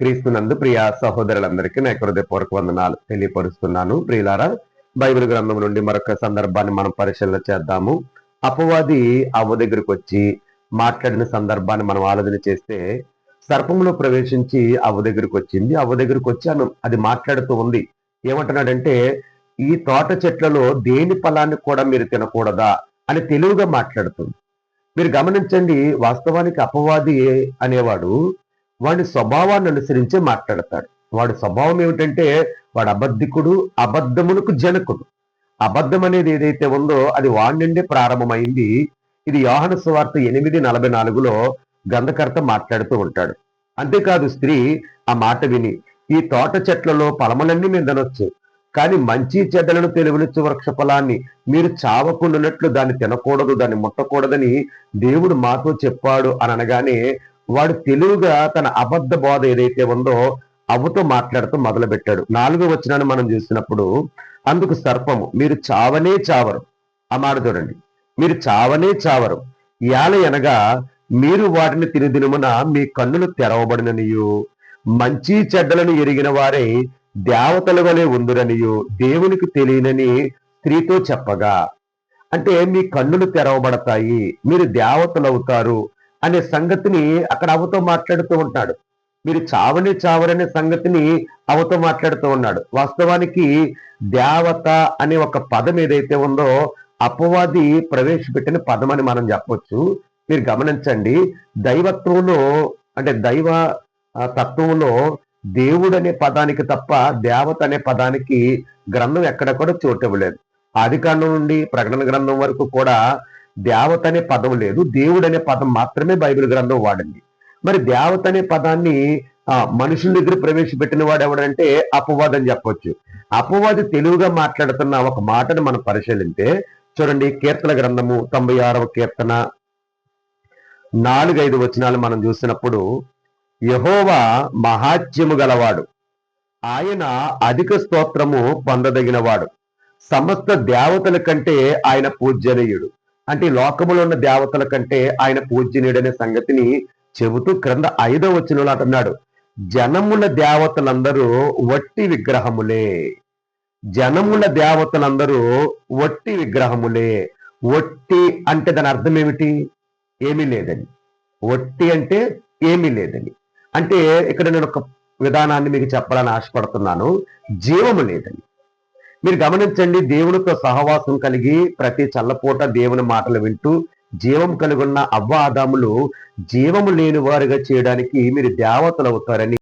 క్రీస్తునందు ప్రియ సహోదరులందరికీ నా హృదయపూర్వక వందనాలు తెలియపరుస్తున్నాను. ప్రియులారా బైబిల్ గ్రంథం నుండి మరొక సందర్భాన్ని మనం పరిశీలన చేద్దాము. అపవాది అవ్వ దగ్గరకు వచ్చి మాట్లాడిన సందర్భాన్ని మనం ఆలోచన చేస్తే సర్పంలో ప్రవేశించి అవ్వ దగ్గరికి వచ్చింది. అవ్వ దగ్గరకు వచ్చాను అది మాట్లాడుతూ ఉంది. ఏమంటున్నాడంటే ఈ తోట చెట్లలో దేని ఫలాన్ని కూడా మీరు తినకూడదా అని తెలివిగా మాట్లాడుతుంది. మీరు గమనించండి వాస్తవానికి అపవాది అనేవాడు వాడి స్వభావాన్ని అనుసరించే మాట్లాడతాడు. వాడి స్వభావం ఏమిటంటే వాడు అబద్ధికుడు అబద్ధమునకు జనకుడు. అబద్ధం అనేది ఏదైతే ఉందో అది వాడి నుండి ప్రారంభమైంది. ఇది యోహన సువార్త ఎనిమిది నలభై నాలుగులో గంధకర్త మాట్లాడుతూ ఉంటాడు. అంతేకాదు స్త్రీ ఆ మాట విని ఈ తోట చెట్లలో ఫలములన్నీ మేము తినొచ్చు కానీ మంచి చెడ్డలను తెలివినిచ్చు వృక్ష ఫలాన్ని మీరు చావకుండానట్లు దాన్ని తినకూడదు దాన్ని ముట్టకూడదని దేవుడు మాతో చెప్పాడు అని అనగానే వాడు తెలివిగా తన అబద్ధ బోధ ఏదైతే ఉందో అవ్వతో మాట్లాడుతూ మొదలుపెట్టాడు. నాలుగో వచనాన్ని మనం చూసినప్పుడు అందుకు సర్పము మీరు చావనే చావరు. ఆ మాట చూడండి. మీరు చావనే చావరు. యాల అనగా మీరు వాటిని తిరుదినమున మీ కన్నులు తెరవబడిననియు. మంచి చెడ్డలను ఎరిగిన వారే దేవతల వలె ఉందురనియు. దేవునికి తెలియనని స్త్రీతో చెప్పగా. అంటే మీ కన్నులు తెరవబడతాయి. మీరు దేవతలు అవుతారు అనే సంగతిని అక్కడ అవతో మాట్లాడుతూ ఉంటాడు. మీరు చావని చావరనే సంగతిని అవతో మాట్లాడుతూ ఉన్నాడు. వాస్తవానికి దేవత అనే ఒక పదం ఏదైతే ఉందో అపవాది ప్రవేశపెట్టిన పదం అని మనం చెప్పొచ్చు. మీరు గమనించండి దైవత్వంలో అంటే దైవ తత్వంలో దేవుడు అనే పదానికి తప్ప దేవత అనే పదానికి గ్రంథం ఎక్కడ కూడా చోటు ఇవ్వలేదు. ఆది నుండి ప్రకటన గ్రంథం వరకు కూడా దేవత అనే పదం లేదు. దేవుడు అనే పదం మాత్రమే బైబిల్ గ్రంథం వాడింది. మరి దేవత అనే పదాన్ని ఆ, మనుషుల దగ్గర ప్రవేశపెట్టిన వాడు ఎవడంటే అపవాదం అని చెప్పొచ్చు. అపవాది తెలుగుగా మాట్లాడుతున్న ఒక మాటను మనం పరిశీలిస్తే చూడండి కీర్తన గ్రంథము తొంభై ఆరవ కీర్తన నాలుగైదు వచనాలు మనం చూసినప్పుడు యహోవా మహాత్యము గలవాడు. ఆయన అధిక స్తోత్రము పొందదగినవాడు. సమస్త దేవతల కంటే ఆయన పూజ్యనీయుడు. అంటే లోకములో ఉన్న దేవతల కంటే ఆయన పూజ్యనీయుడనే సంగతిని చెబుతూ క్రింద ఐదో వచనంలో అంటున్నాడు. జనముల దేవతలందరూ వట్టి విగ్రహములే. జనముల దేవతలందరూ వట్టి విగ్రహములే. వట్టి అంటే దాని అర్థం ఏమిటి? ఏమీ లేదని. వట్టి అంటే ఏమీ లేదని. అంటే ఇక్కడ నేను ఒక విధానాన్ని మీకు చెప్పాలని ఆశపడుతున్నాను. జీవము లేదని. మీరు గమనించండి దేవునితో సహవాసం కలిగి ప్రతి చల్లపూట దేవుని మాటలు వింటూ జీవం కలిగి ఉన్న అవ్వ ఆదాములు జీవము లేని వారుగా చేయడానికి మీరు దేవతలు అవుతారని